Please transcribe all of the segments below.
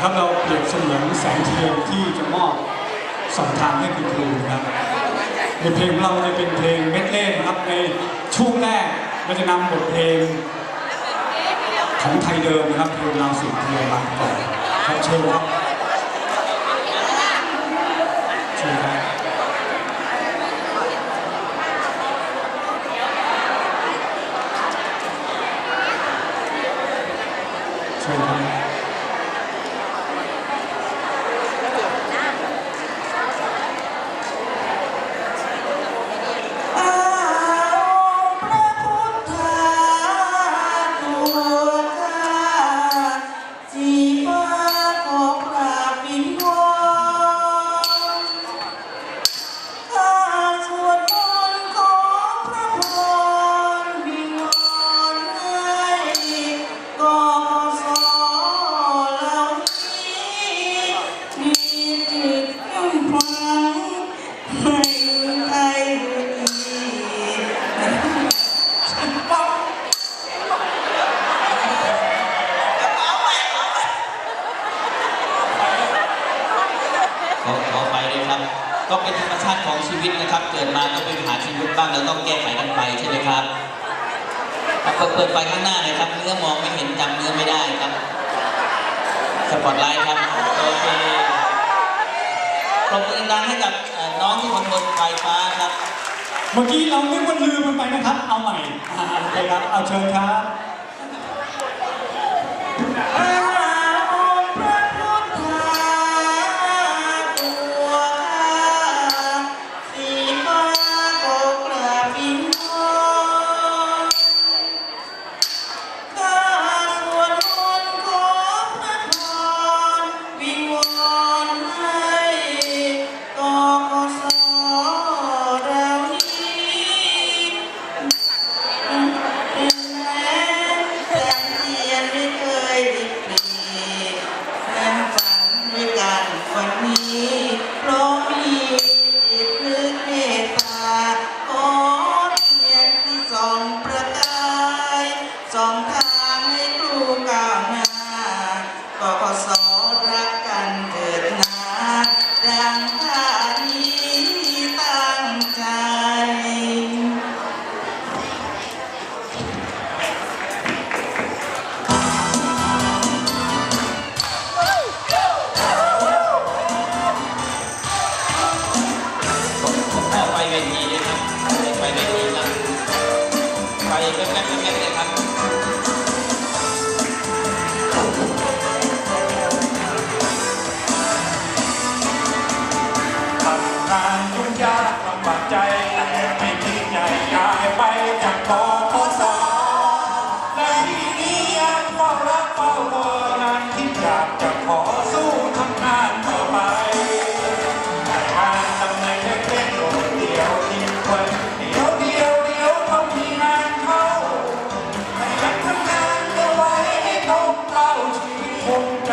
ครับเราเปรียบเสมือนแสงเทียนที่จะมอบสองทางให้คุณครูนะครับในเพลงเราจะเป็นเพลงเมดเล่นะครับในช่วงแรกเราจะนำบทเพลงของไทยเดิมนะครับเพลงราสุดเทียมาก่อนครับเชิญครับ ก็เป็นธรรมชาติของชีวิตนะครับ เกิดมาก็เป็นหาชีวิตบ้างแล้วต้องแก้ไขกันไปใช่ไหมครับเปิดเปิดไฟข้างหน้าหน่อยครับ เนื้อมองไม่เห็นจำเนื้อไม่ได้ครับ สปอตไลท์ครับโอเคปรบมือดังๆให้กับน้องที่บนบนไฟฟ้าครับ เมื่อกี้เรานึกว่าลืมมันไปนะครับ เอาใหม่อ่าโอเคครับ เอาเชิญครับ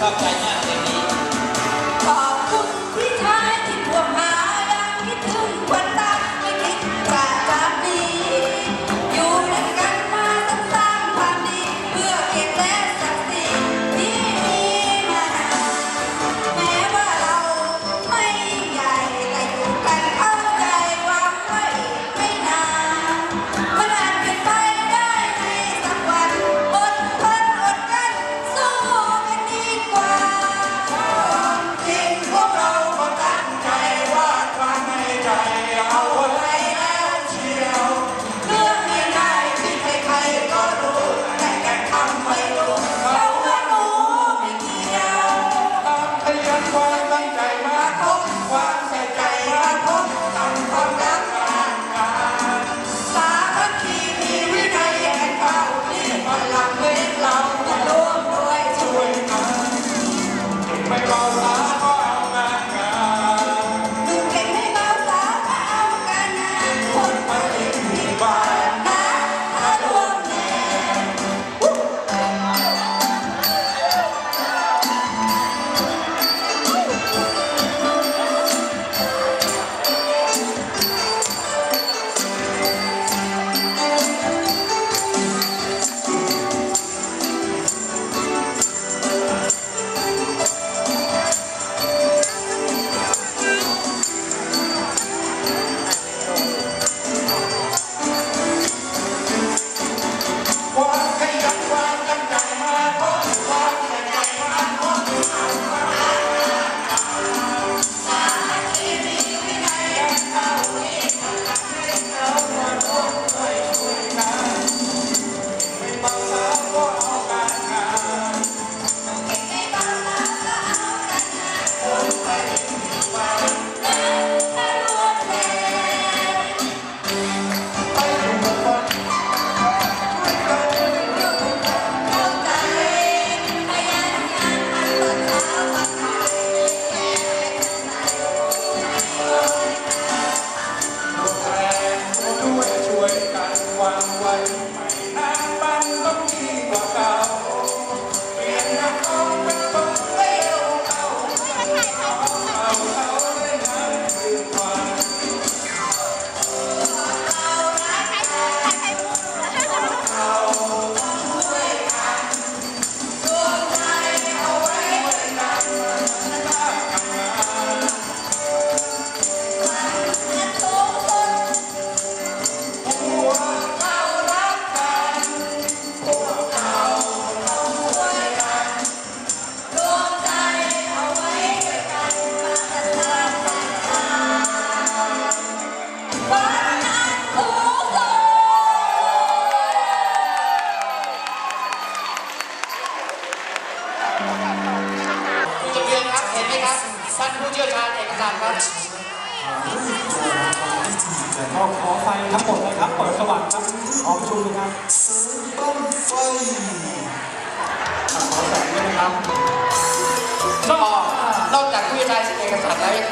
ชอบใจมาก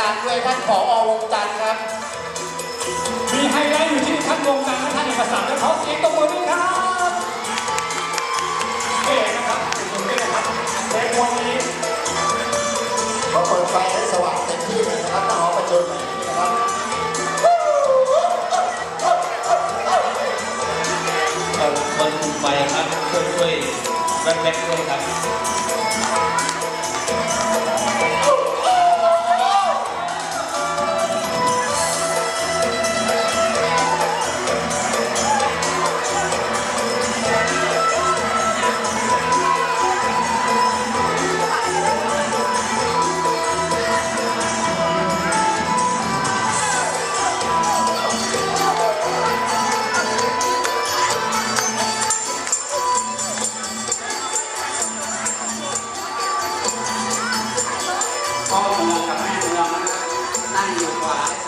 สารแล้วยังตามด้วยท่านผอวงจันทร์ครับมีไฮไลท์อยู่ที่ท่านวงการและท่านเอกสารและเขาเสียงตบมือด้วยครับเอกนะครับตรงนี้นะครับเอกวันนี้ก็เปิดไฟให้สว่างเต็มที่เลยนะครับถ้าหอประชุมแบบนี้นะครับคนคนคุมไฟครับช่วยช่วยแบ็คแบ็คด้วยครับ นั่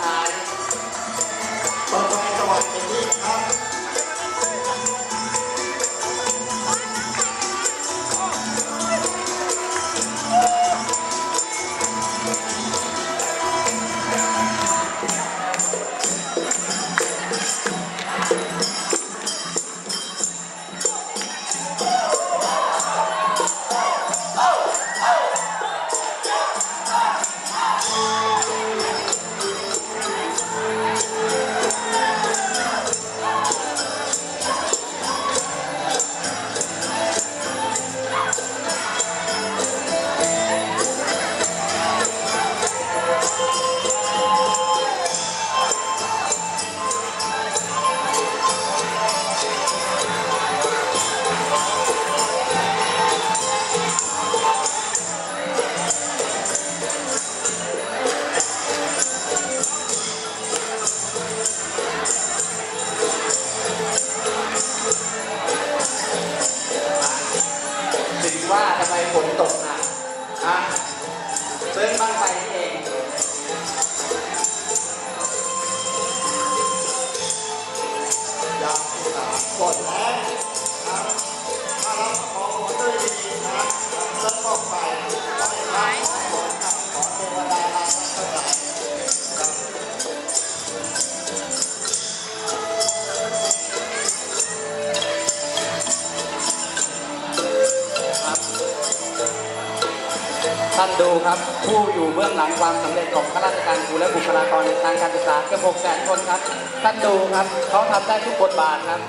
ครับ ผู้อยู่เบื้องหลังความสำเร็จของข้าราชการครูและบุคลากรในทางการศึกษาเกือบ6แสนคนครับท่านดูครับเขาทำได้ทุกบทบาทครับ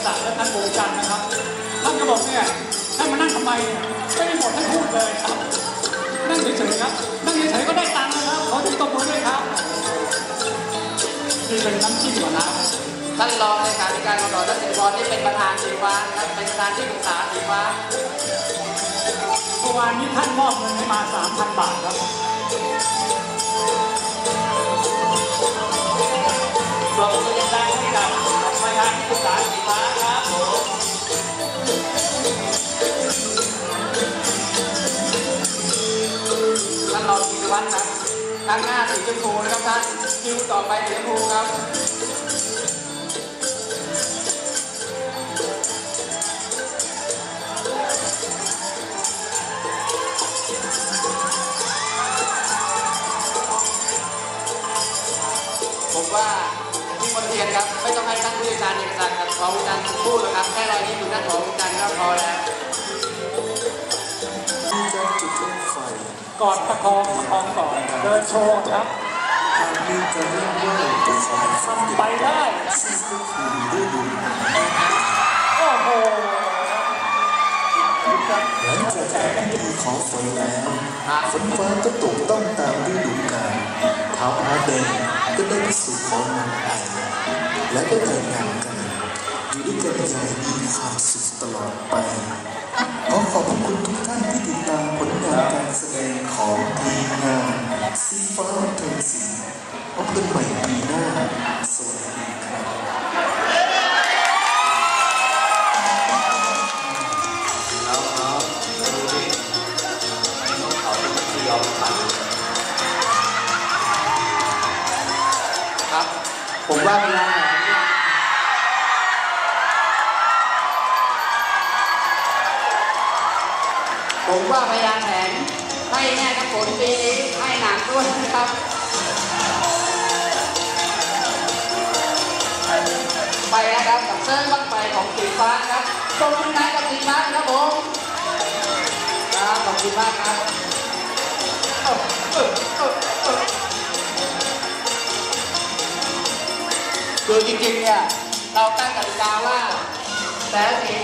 ยวชาญเอกสารและท่านวงจันทร์นะครับ ท่านก็บอกเนี่ยให้มานั่งทำไมเนี่ยไม่ได้บอกท่านพูดเลยครับ นั่งเฉยๆครับนั่งเฉยๆก็ได้ตังค์นะครับขอถึงตบมือด้วยครับนี่เป็นน้ำจิ้มก่อนนะท่านรองเลขาธิการกสทศิลปรที่เป็นประธานสีฟ้านะครับเป็นประธานที่ปรึกษาสีฟ้าเมื่อวานนี้ท่านมอบเงินให้มา3,000 บาทครับ ท่านรองกิจวัตรครับด้างหน้าสีชมพูนะครับท่านคิวต่อไปสีชมพูครับ กอดประคองประคองก่อนเดินโชว์ครับหากมีการเล่นว่าวตัวของฟันเด็กไปได้ โอ้โหหลังจากทำพิธีของฝนแล้วฝนฟ้าก็ตกต้องตามฤดูกาลเท้าอาแดงก็ได้พิสูจน์ของนางไอและก็แต่งงานกันอยู่ด้วยกันอย่างมีความสุขตลอดไปขอขอบคุณทุกท่านที่ งานการแสดงของทีมงานซีฟ้าเทิงศิลป์พบกันใหม่ปีหน้า สวัสดีครับแล้วเนาะดูดิน้องเขาเป็นที่ยอมทำครับ ผมว่าพยา ผมว่าพยานแหนให้แน่ครับผลปีนี้ให้หนักด้วยนะครับไปนะครับกับเซิร์ฟบ้างไฟของสีฟ้าครับขอบคุณนะกับสีฟ้าครับผมครับขอบคุณมากครับเอ้าเอ้าเอ้าเอ้าคือจริงๆเนี่ยเราตั้งกติกาว่าแต่สี